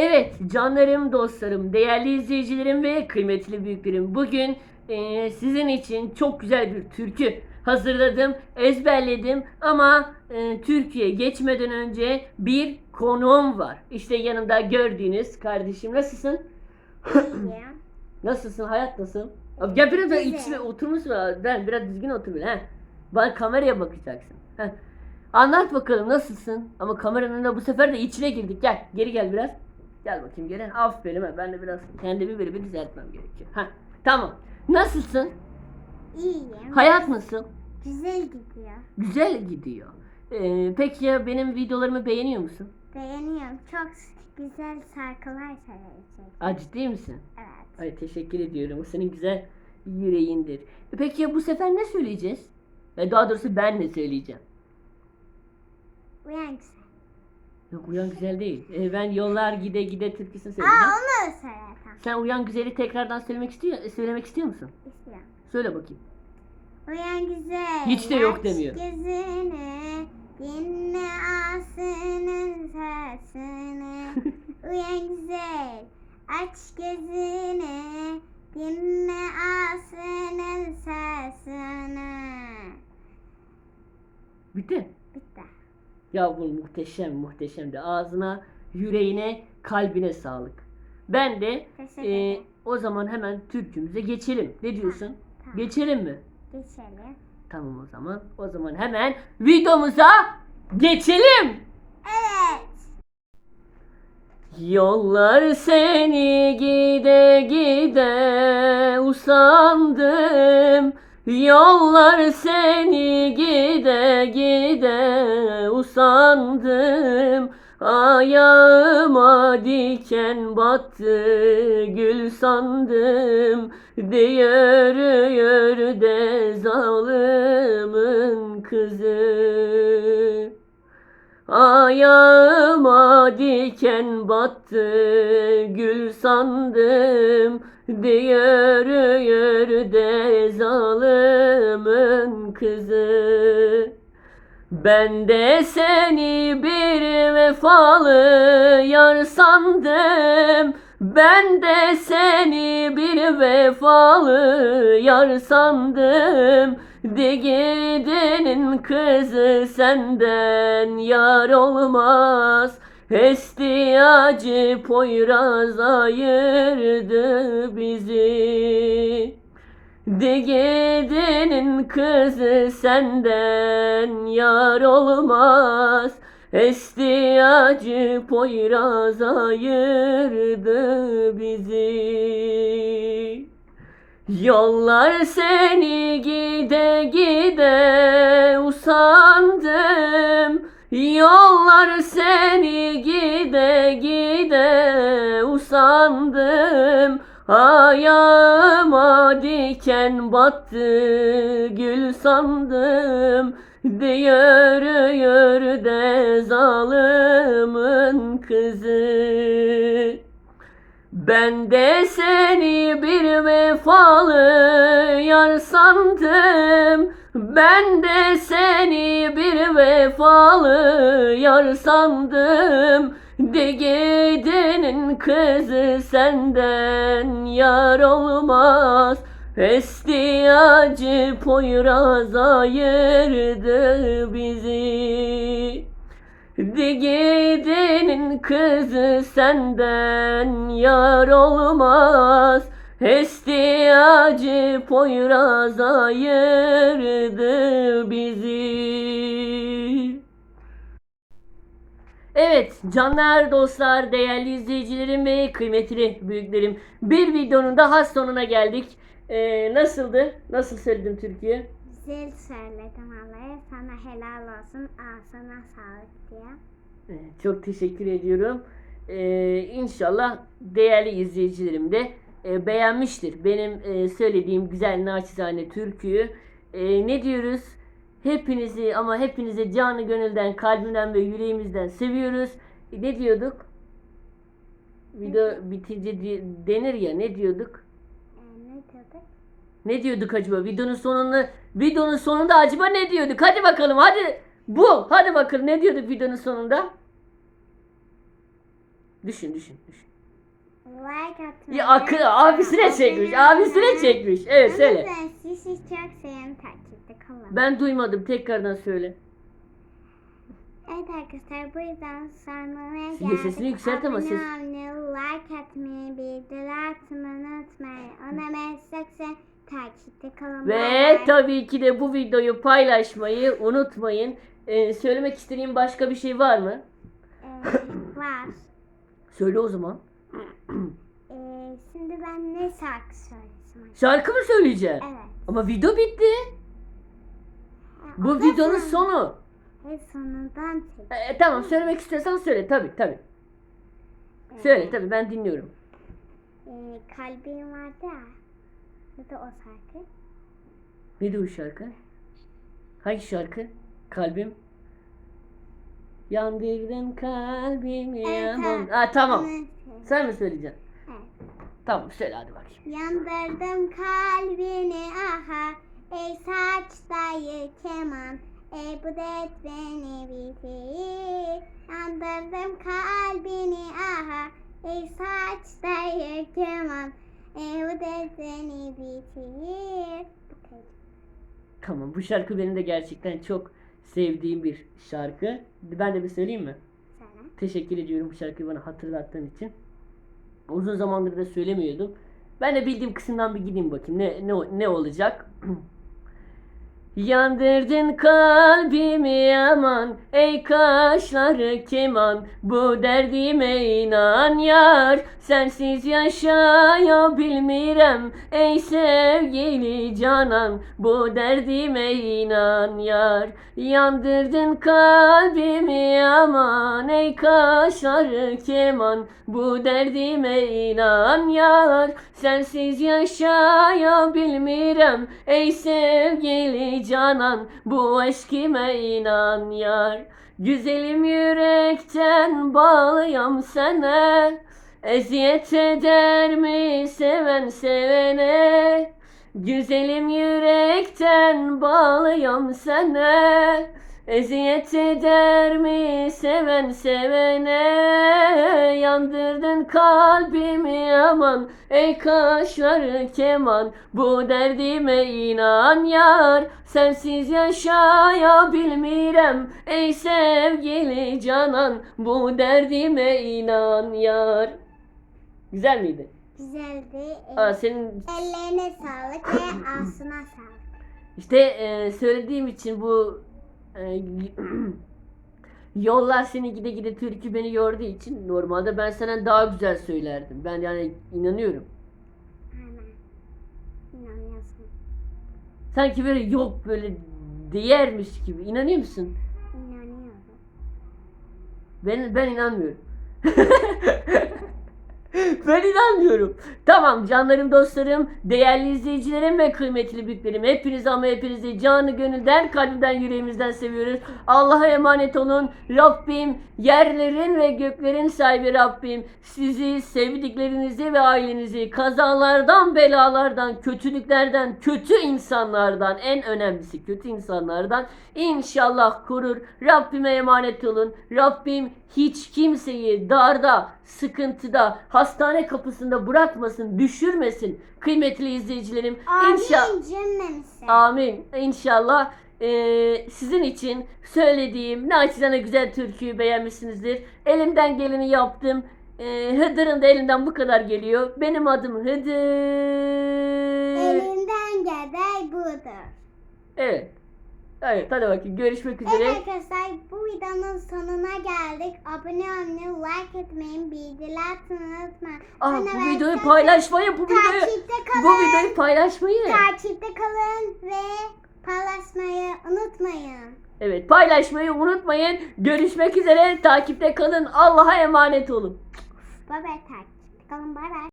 Evet canlarım, dostlarım, değerli izleyicilerim ve kıymetli büyüklerim. Bugün eee, sizin için çok güzel bir türkü hazırladım, ezberledim ama eee Türkiye geçmeden önce bir konuğum var. İşte yanımda gördüğünüz kardeşim. Nasılsın? Nasılsın? Hayat nasıl? Abi Gel biraz da Güzel. içine oturmuşsun. abi. Ben biraz düzgün otur bir. He. Bana kameraya bakacaksın. Heh. Anlat bakalım nasılsın? Ama kameranın önüne bu sefer de içine girdik. Gel. Geri gel biraz. Gel bakayım geri. Aferin. ha. Ben de biraz kendimi böyle bir düzeltmem gerekiyor. Heh. Tamam. Nasılsın? İyiyim. Hayat nasıl? Güzel gidiyor. Güzel gidiyor. Ee, peki ya benim videolarımı beğeniyor musun? Beğeniyorum. Çok güzel şarkılar söyleyecek. Aa, ciddi misin? Evet. Ay teşekkür ediyorum. O senin güzel yüreğindir. E Peki ya bu sefer ne söyleyeceğiz? E daha doğrusu ben ne söyleyeceğim? Uyan. Yok uyan güzel değil. E, ben yollar gide gide türküsünü Aa söyleyeceğim. onu da söyle tamam. Sen uyan güzeli tekrardan söylemek istiyor söylemek istiyor musun? İstiyorum. Söyle bakayım. Uyan güzel. Hiç de yok demiyor. Gözünü dinle asının sesini. Uyan güzel. Aç gözünü dinle asının sesini. Bitti. Bitti. Ya bu muhteşem muhteşem de ağzına, yüreğine, kalbine sağlık. Ben de e, o zaman hemen türkümüze geçelim. Ne diyorsun? Tamam. Geçelim mi? Geçelim. Tamam o zaman. O zaman hemen videomuza geçelim. Evet. Yollar seni gide gide usandım. Yollar seni gide gide usandım. Ayağıma diken battı gül sandım. De yürü de zalimin kızı. Ayağıma diken battı gül sandım de yürü yürü zalimin kızı. Ben de seni bir vefalı yar sandım. Ben de seni bir vefalı yar sandım. De gidenin kızı senden yar olmaz Esti acı Poyraz ayırdı bizi. De gidenin kızı senden yar olmaz. Esti acı Poyraz ayırdı bizi. Yollar seni gide gide usandım Yollar seni gide gide usandım. Ayağıma diken battı gül sandım. De yürü de zalimin kızı. Ben de seni bir vefalı yar sandım Ben de seni bir vefalı yar sandım. De gidenin kızı senden yar olmaz. Esti acı Poyraz ayırdı bizi. De gidenin kızı senden yar olmaz Esti acı Poyraz ayırdı bizi Evet canlar dostlar değerli izleyicilerim ve kıymetli büyüklerim bir videonun daha sonuna geldik. Ee, nasıldı? Nasıl söyledim Türkiye? Güzel söyledim Allah'a. Sana helal olsun. Ağzına sağlık diye. Evet, Çok teşekkür ediyorum. Ee, inşallah değerli izleyicilerim de e, beğenmiştir benim e, söylediğim güzel naçizane türküyü. E, ne diyoruz? Hepinizi ama hepinizi canı gönülden, kalbimden ve yüreğimizden seviyoruz. E, ne diyorduk? Video bitince denir ya ne diyorduk? Ee, ne dedik? Ne diyorduk acaba? Videonun sonunda videonun sonunda acaba ne diyorduk? Hadi bakalım hadi. Bu. Hadi bakalım ne diyorduk videonun sonunda? Düşün düşün düşün. Like atmayı. Ya akıl abisine çekmiş. Abisine çekmiş. Evet söyle. Ben sizi çok seviyorum takipte kalın. Ben duymadım. Tekrardan söyle. Evet arkadaşlar bu yüzden sonuna Sizin geldik. sesini yükselt ama ses- Abone like atmayı, bildirim atmayı unutmayın. Ona meslekse takipte kalın. Ve tabii ki de bu videoyu paylaşmayı unutmayın. Ee, söylemek istediğin başka bir şey var mı? Ee, var. Söyle o zaman. Ee, şimdi ben ne şarkı söylesem? Şarkı mı söyleyeceksin? Evet. Ama video bitti. Ee, Bu videonun son- sonu. Hep sonundan çek. Ee, tamam söylemek istiyorsan söyle tabii tabii. Söyle tabii ben dinliyorum. Ee, kalbim vardı ya. Bu da o şarkı. Neydi o şarkı? Hangi şarkı? Kalbim. Yandırdın kalbimi Evet, yaman. evet. Ha, tamam. Söyle. Sen mi söyleyeceksin? Evet. Tamam söyle hadi bakayım. Yandırdım kalbini aha Ey saçtayı keman Ey bu dert beni bitir Yandırdım kalbini aha Ey saçtayı keman Ey bu dert beni bitir. Tamam bu şarkı benim de gerçekten çok sevdiğim bir şarkı. Ben de bir söyleyeyim mi? Söyle. Teşekkür ediyorum bu şarkıyı bana hatırlattığın için. Uzun zamandır da söylemiyordum. Ben de bildiğim kısımdan bir gideyim bakayım ne ne ne olacak. Yandırdın kalbimi aman Ey kaşları keman. Bu derdime inan yar Sensiz yaşayabilmirem. Ey sevgili canan Bu derdime inan yar. Yandırdın kalbimi aman Ey kaşları keman. Bu derdime inan yar Sensiz yaşayabilmirem. Ey sevgili canan Bu eşkime inan yar? Güzelim yürekten bağlıyam sana. Eziyet eder mi seven sevene? Güzelim yürekten bağlıyam sana Eziyet eder mi seven sevene Yandırdın kalbimi aman Ey kaşları keman Bu derdime inan yar Sensiz yaşayabilmirem Ey sevgili canan Bu derdime inan yar Güzel miydi? Güzeldi. Aa, senin Ellerine sağlık ve ağzına sağlık. İşte e, söylediğim için bu yollar seni gide gide türkü beni yorduğu için normalde ben senden daha güzel söylerdim. Ben yani inanıyorum. Aynen. İnanıyorsun. Sanki böyle yok böyle değermiş gibi. İnanıyor musun? İnanıyorum. Ben ben inanmıyorum. ben inanmıyorum. Tamam canlarım dostlarım, değerli izleyicilerim ve kıymetli büyüklerim. Hepinizi ama hepinizi canı gönülden, kalbimden, yüreğimizden seviyoruz. Allah'a emanet olun. Rabbim, yerlerin ve göklerin sahibi Rabbim sizi, sevdiklerinizi ve ailenizi kazalardan, belalardan, kötülüklerden, kötü insanlardan, en önemlisi kötü insanlardan inşallah korur. Rabbime emanet olun. Rabbim hiç kimseyi darda, sıkıntıda, hastane kapısında bırakmasın, düşürmesin. Kıymetli izleyicilerim. Amin cümlemize. Amin. İnşallah eee, sizin için söylediğim naçizane güzel türküyü beğenmişsinizdir. Elimden geleni yaptım. Eee, Hıdır'ın da elinden bu kadar geliyor. Benim adım Hıdır. Elinden gelen budur. Evet. Evet hadi bakayım görüşmek üzere. Evet arkadaşlar bu videonun sonuna geldik. Abone olmayı, like etmeyi, bildirim atmayı unutmayın. Aa, Bana bu videoyu paylaşmayı, bu videoyu, kalın. bu videoyu paylaşmayı. Takipte kalın ve paylaşmayı unutmayın. Evet paylaşmayı unutmayın. Görüşmek üzere. Takipte kalın. Allah'a emanet olun. Bye bye takipte kalın. Bye bye.